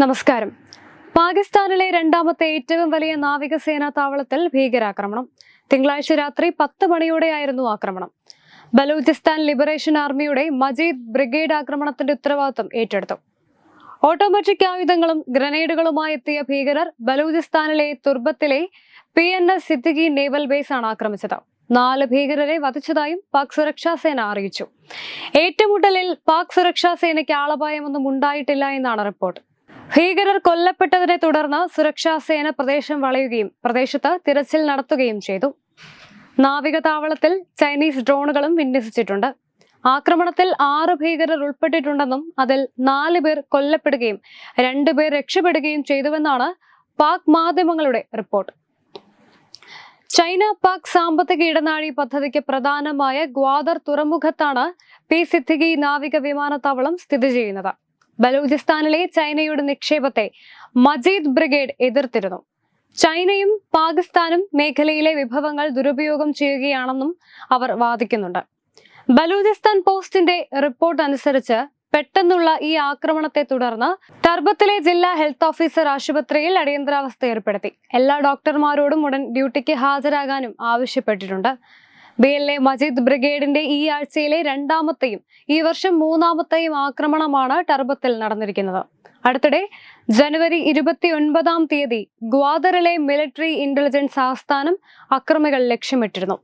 നമസ്കാരം. പാകിസ്ഥാനിലെ രണ്ടാമത്തെ ഏറ്റവും വലിയ നാവികസേനാ താവളത്തിൽ ഭീകരാക്രമണം. തിങ്കളാഴ്ച രാത്രി പത്ത് മണിയോടെയായിരുന്നു ആക്രമണം. ബലൂചിസ്ഥാൻ ലിബറേഷൻ ആർമിയുടെ മജീദ് ബ്രിഗേഡ് ആക്രമണത്തിന്റെ ഉത്തരവാദിത്വം ഏറ്റെടുത്തു. ഓട്ടോമാറ്റിക് ആയുധങ്ങളും ഗ്രനേഡുകളുമായി എത്തിയ ഭീകരർ ബലൂചിസ്ഥാനിലെ തുർബത്തിലെ P N S Siddiqui naval base ആണ് ആക്രമിച്ചത്. നാല് ഭീകരരെ വധിച്ചതായും പാക് സുരക്ഷാ സേന അറിയിച്ചു. ഏറ്റുമുട്ടലിൽ പാക് സുരക്ഷാ സേനയ്ക്ക് ആളപായമൊന്നും ഉണ്ടായിട്ടില്ല എന്നാണ് റിപ്പോർട്ട്. ഭീകരർ കൊല്ലപ്പെട്ടതിനെ തുടർന്ന് സുരക്ഷാ സേന പ്രദേശം വളയുകയും പ്രദേശത്ത് തിരച്ചിൽ നടത്തുകയും ചെയ്തു. നാവിക താവളത്തിൽ ചൈനീസ് ഡ്രോണുകളും വിന്യസിച്ചിട്ടുണ്ട്. ആക്രമണത്തിൽ ആറ് ഭീകരർ ഉൾപ്പെട്ടിട്ടുണ്ടെന്നും അതിൽ നാല് പേർ കൊല്ലപ്പെടുകയും രണ്ടുപേർ രക്ഷപ്പെടുകയും ചെയ്തുവെന്നാണ് പാക് മാധ്യമങ്ങളുടെ റിപ്പോർട്ട്. ചൈന പാക് സാമ്പത്തിക ഇടനാഴി പദ്ധതിക്ക് പ്രധാനമായ ഗ്വാദർ തുറമുഖത്താണ് പി സിദ്ധിഗി നാവിക വിമാനത്താവളം സ്ഥിതി ചെയ്യുന്നത്. ബലൂചിസ്ഥാനിലെ ചൈനയുടെ നിക്ഷേപത്തെ മജീദ് ബ്രിഗേഡ് എതിർത്തിരുന്നു. ചൈനയും പാകിസ്ഥാനും മേഖലയിലെ വിഭവങ്ങൾ ദുരുപയോഗം ചെയ്യുകയാണെന്നും അവർ വാദിക്കുന്നുണ്ട്. ബലൂചിസ്ഥാൻ പോസ്റ്റിന്റെ റിപ്പോർട്ട് അനുസരിച്ച് പെട്ടെന്നുള്ള ഈ ആക്രമണത്തെ തുടർന്ന് തർബത്തിലെ ജില്ലാ ഹെൽത്ത് ഓഫീസർ ആശുപത്രിയിൽ അടിയന്തരാവസ്ഥ ഏർപ്പെടുത്തി. എല്ലാ ഡോക്ടർമാരോടും ഉടൻ ഡ്യൂട്ടിക്ക് ഹാജരാകാനും ആവശ്യപ്പെട്ടിട്ടുണ്ട്. ബി എൽ എ മജീദ് ബ്രിഗേഡിന്റെ ഈ ആഴ്ചയിലെ രണ്ടാമത്തെയും ഈ വർഷം മൂന്നാമത്തെയും ആക്രമണമാണ് ടർബത്തിൽ നടന്നിരിക്കുന്നത്. അടുത്തിടെ ജനുവരി ഇരുപത്തി ഒൻപതാം തീയതി ഗ്വാദറിലെ മിലിറ്ററി ഇന്റലിജൻസ് ആസ്ഥാനം അക്രമികൾ ലക്ഷ്യമിട്ടിരുന്നു.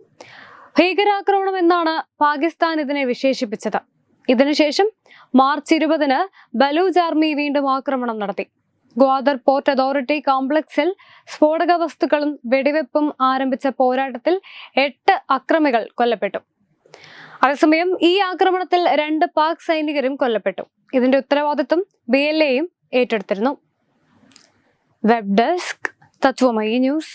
ഭീകരാക്രമണം എന്നാണ് പാകിസ്ഥാൻ ഇതിനെ വിശേഷിപ്പിച്ചത്. ഇതിനുശേഷം മാർച്ച് ഇരുപതിന് ബലൂജ് ആർമി വീണ്ടും ആക്രമണം നടത്തി. ഗ്വാദർ പോർട്ട് അതോറിറ്റി കോംപ്ലക്സിൽ സ്ഫോടക വസ്തുക്കളും വെടിവെപ്പും ആരംഭിച്ച പോരാട്ടത്തിൽ എട്ട് അക്രമികൾ കൊല്ലപ്പെട്ടു. അതേസമയം ഈ ആക്രമണത്തിൽ രണ്ട് പാക് സൈനികരും കൊല്ലപ്പെട്ടു. ഇതിന്റെ ഉത്തരവാദിത്വം ബി എൽ എയും ഏറ്റെടുത്തിരുന്നു. Web desk Tatwamayi news